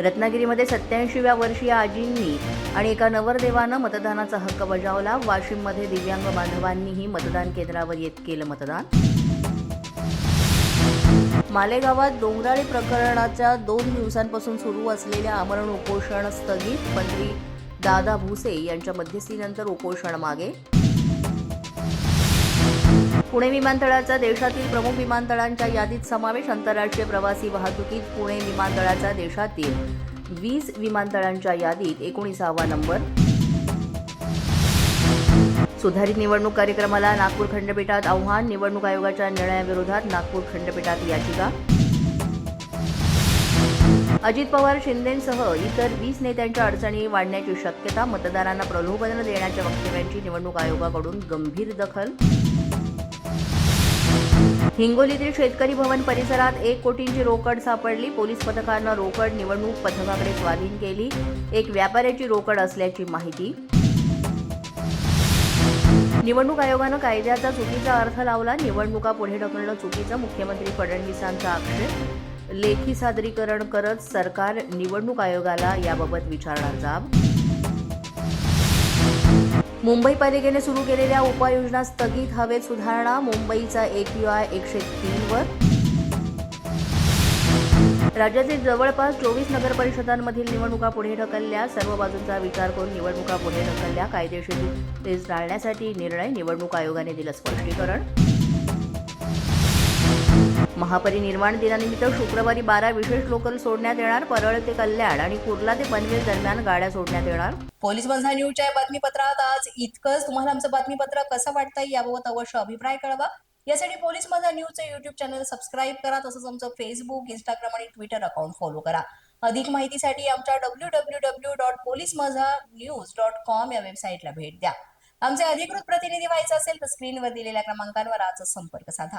रत्नागिरीमध्ये सत्याऐंशीव्या वर्षीय आजींनी आणि एका नवरदेवानं मतदानाचा हक्क बजावला. वाशिममध्ये दिव्यांग बांधवांनीही मतदान केंद्रावर येत केलं मतदान. मालेगावात डोंगराळी प्रकरणाच्या दोन दिवसांपासून सुरू असलेल्या आमरण उपोषण स्थगित मंत्री दादा भुसे यांच्या मध्यस्थीनंतर उपोषण मागे. पुणे विमानतळाचा देशातील प्रमुख विमानतळांच्या यादीत समावेश आंतरराष्ट्रीय प्रवासी वाहतुकीत पुणे विमानतळाचा देशातील वीस विमानतळांच्या यादीत एकोणीसावा नंबर. सुधारित निवडणूक कार्यक्रमाला नागपूर खंडपीठात आव्हान निवडणूक आयोगाच्या निर्णयाविरोधात नागपूर खंडपीठात याचिका. अजित पवार शिंदेसह इतर वीस नेत्यांच्या अडचणी वाढण्याची शक्यता मतदारांना प्रलोभन देण्याच्या वक्तव्यांची निवडणूक आयोगाकडून गंभीर दखल. हिंगोलीतील शेतकरी भवन परिसरात एक कोटींची रोकड सापडली. पोलीस पथकानं रोकड निवडणूक पथकाकडे स्वाधीन केली. एक व्यापाऱ्याची रोकड असल्याची माहिती. निवडणूक आयोगानं कायद्याचा चुकीचा अर्थ लावला. निवडणुका पुढे ढकलणं चुकीचं मुख्यमंत्री फडणवीसांचा आक्षेप. लेखी सादरीकरण करत सरकार निवडणूक आयोगाला याबाबत विचारणार जाब. मुंबई पालिकेने सुरू केलेल्या उपाययोजना स्थगित हवेत सुधारणा मुंबईचा एक्यूआय एकशे तीनवर राज्यातील जवळपास चोवीस नगरपरिषदांमधील निवडणुका पुढे ढकलल्या सर्व बाजूंचा विचार करून निवडणुका पुढे ढकलल्या. कायदेशीर तेच टाळण्यासाठी निर्णय निवडणूक आयोगाने दिलं स्पष्टीकरण. महापरिनिर्वाण दिनानिमित्त शुक्रवारी बारा विशेष लोकल सोडण्यात येणार परळ ते कल्याण आणि कुर्ला ते पनवेल दरम्यान गाड्या सोडण्यात येणार. पोलीस बंधा न्यूजच्या या बातमीपत्रात आज इतकंच. तुम्हाला आमचं बातमीपत्र कसं वाटतंय याबाबत अवश्य अभिप्राय कळवा. यासाठी पोलीस माझा न्यूजचं युट्यूब चॅनल सबस्क्राईब करा तसंच आमचं फेसबुक इंस्टाग्राम आणि ट्विटर अकाउंट फॉलो करा. अधिक माहितीसाठी आमच्या W W W dot police Majha news dot com या वेबसाईटला भेट द्या. आमचे अधिकृत प्रतिनिधी व्हायचं असेल तर स्क्रीनवर दिलेल्या क्रमांकांवर आजच संपर्क साधा.